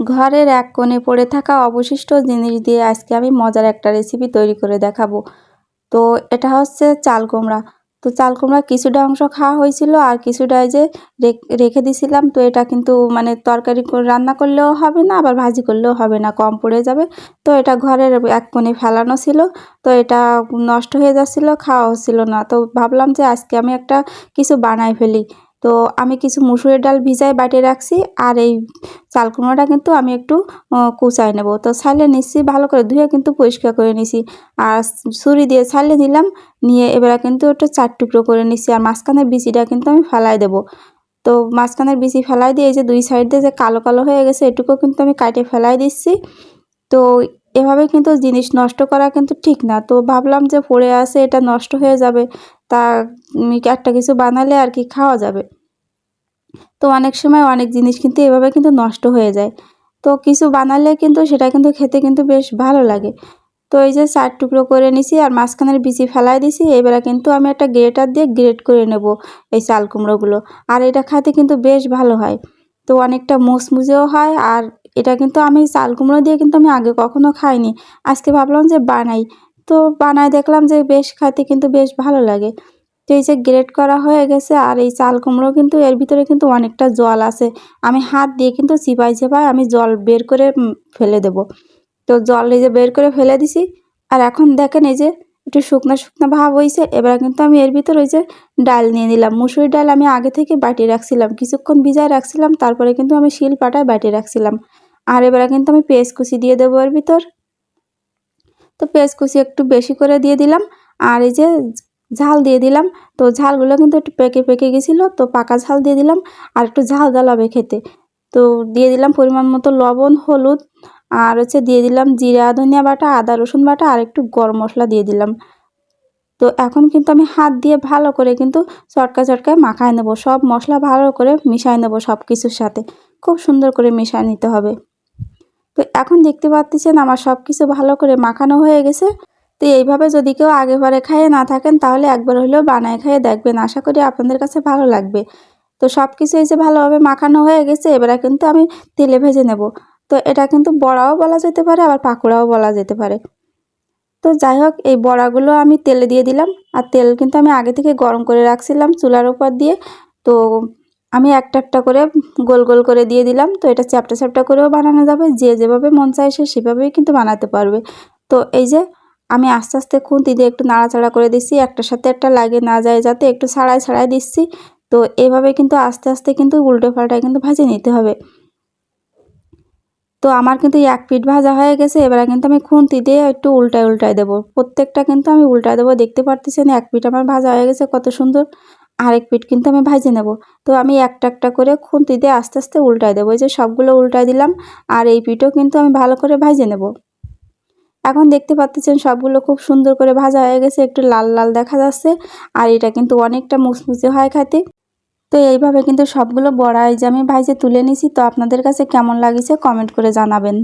ঘরের এক কোণে পড়ে থাকা অবশিষ্ট জিনিস দিয়ে আজকে আমি মজার একটা রেসিপি তৈরি করে দেখাবো। তো এটা হচ্ছে চাল কুমড়া। তো চাল কুমড়া কিছুটা অংশ খাওয়া হয়েছিল আর কিছুটা যে রেখে দিছিলাম। তো এটা কিন্তু মানে তরকারি রান্না করলেও হবে না, আবার ভাজি করলেও হবে না, কম পড়ে যাবে। তো এটা ঘরের এক কোণে ফেলানো ছিল। তো এটা নষ্ট হয়ে যাচ্ছিল, খাওয়া হচ্ছিল না। তো ভাবলাম যে আজকে আমি একটা কিছু বানাই ফেলি। তো আমি কিছু মুসুরের ডাল ভিজায় বাটিয়ে রাখছি আর এই চাল কুমড়োটা কিন্তু আমি একটু কুচাই নেব। তো ছাইলে নিচ্ছি, ভালো করে ধুয়ে কিন্তু পরিষ্কার করে নিছি। আর ছুরি দিয়ে ছাইলে নিলাম নিয়ে এবার কিন্তু একটু চার টুকরো করে নিচ্ছি। আর মাঝখানের বিচিটা কিন্তু আমি ফেলাই দেবো। তো মাঝখানের বিচি ফেলাই দিয়ে এই যে দুই সাইড দিয়ে যে কালো কালো হয়ে গেছে এটুকু কিন্তু আমি কাটে ফেলাই দিচ্ছি। তো এভাবে কিন্তু জিনিস নষ্ট করা কিন্তু ঠিক না। তো ভাবলাম যে পড়ে আছে এটা নষ্ট হয়ে যাবে, তা একটা কিছু বানালে আর কি খাওয়া যাবে? তো অনেক সময় অনেক জিনিস কিন্তু এভাবে কিন্তু নষ্ট হয়ে যায়। তো কিছু বানালে কিন্তু সেটা কিন্তু খেতে কিন্তু বেশ ভালো লাগে। তো এই যে চার টুকরো করে নিছি আর মাঝখানের বিচি ফেলাই দিছি, এবারে কিন্তু আমি একটা গ্রেটার দিয়ে গ্রেট করে নেব এই চাল কুমড়োগুলো। আর এটা খাতে কিন্তু বেশ ভালো হয়। তো অনেকটা মুচমুচেও হয় আর এটা কিন্তু আমি চাল কুমড়ো দিয়ে কিন্তু আমি আগে কখনো খাইনি। আজকে ভাবলাম যে বানাই। তো বানায় দেখলাম যে বেশ খাইতে কিন্তু বেশ ভালো লাগে। তো এই যে গ্রেট করা হয়ে গেছে আর এই চাল কুমড়ো কিন্তু এর ভিতরে কিন্তু অনেকটা জল আছে। আমি হাত দিয়ে কিন্তু চিপাই চিপাই আমি জল বের করে ফেলে দেব। তো জল এই যে বের করে ফেলে দিছি। আর এখন দেখেন এই যে একটু শুকনো শুকনো ভাব হয়েছে এবার কিন্তু আমি এর ভিতর ওই যে ডাল নিয়ে নিলাম। মুসুরি ডাল আমি আগে থেকে বাটিয়ে রাখছিলাম। কিছুক্ষণ ভিজায় রাখছিলাম। তারপরে কিন্তু আমি শিল পাটায় বাটিয়ে রাখছিলাম। আর এবারে কিন্তু আমি পেঁয়াজ কুচি দিয়ে দেবো এর ভিতর। তো পেঁয়াজ কুচি একটু বেশি করে দিয়ে দিলাম, আর এই যে ঝাল দিয়ে দিলাম, তো ঝালগুলো কিন্তু একটু পেকে পেকে গেছিল, তো পাকা ঝাল দিয়ে দিলাম, আর একটু ঝাল ঝাল হবে খেতে। তো দিয়ে দিলাম পরিমাণ মতো লবণ, হলুদ, আর হচ্ছে দিয়ে দিলাম জিরা, ধনিয়া বাটা, আদা, রসুন বাটা, আর একটু গরম মশলা দিয়ে দিলাম। তো এখন কিন্তু আমি হাত দিয়ে ভালো করে কিন্তু চটকা চটকায় মাখায় নেব, সব মশলা ভালো করে মিশাই নেব সব কিছুর সাথে। খুব সুন্দর করে মিশায় নিতে হবে। তো এখন দেখতে পাচ্ছেন আমার সব কিছু ভালো করে মাখানো হয়ে গেছে। তো এইভাবে যদি কেউ আগেবারে খাইয়ে না থাকেন, তাহলে একবার হলেও বানায় খাইয়ে দেখবেন। আশা করি আপনাদের কাছে ভালো লাগবে। তো সব কিছু এই যে ভালোভাবে মাখানো হয়ে গেছে, এবারে কিন্তু আমি তেলে ভেজে নেব। তো এটা কিন্তু বড়াও বলা যেতে পারে, আবার পাকোড়াও বলা যেতে পারে। তো যাই হোক, এই বড়াগুলো আমি তেলে দিয়ে দিলাম। আর তেল কিন্তু আমি আগে থেকে গরম করে রাখছিলাম চুলার উপর দিয়ে। তো আমি একটা একটা করে গোল গোল করে দিয়ে দিলাম, তো এটা চ্যাপটা চ্যাপটা করেও বানানো যাবে, যে যেভাবে মন চায় সে সেভাবেই কিন্তু বানাতে পারবে। তো এই যে আমি আস্তে আস্তে খুন্তি দিয়ে একটু নাড়াচাড়া করে দিচ্ছি, একটার সাথে একটা লাগে না যায় যাতে একটু ছাড়াই ছাড়াই দিচ্ছি, তো এভাবে কিন্তু আস্তে আস্তে কিন্তু উল্টো পাল্টায় কিন্তু ভাজে নিতে হবে। তো আমার কিন্তু এক পিঠ ভাজা হয়ে গেছে, এবারে কিন্তু আমি খুন্তি দিয়ে একটু উল্টায় উল্টায় দেবো। প্রত্যেকটা কিন্তু আমি উল্টায় দেবো, দেখতে পারতেছেন এক পিঠ আমার ভাজা হয়ে গেছে, কত সুন্দর। আরেক পিঠ কিন্তু আমি ভাজে নেব। তো আমি একটা একটা করে খুন্তি দিয়ে আস্তে আস্তে উল্টায় দেবো। যে সবগুলো উল্টায় দিলাম আর এই পিঠও কিন্তু আমি ভালো করে ভাজে নেব। এখন দেখতে পাচ্ছেন সবগুলো খুব সুন্দর করে ভাজা হয়ে গেছে। একটু লাল লাল দেখা যাচ্ছে আর এটা কিন্তু অনেকটা মুচমুচে হয় খাতে। তো এইভাবে কিন্তু সবগুলো বড়াই যে আমি ভাইজে তুলে নিছি তো আপনাদের কাছে কেমন লাগিছে কমেন্ট করে জানাবেন।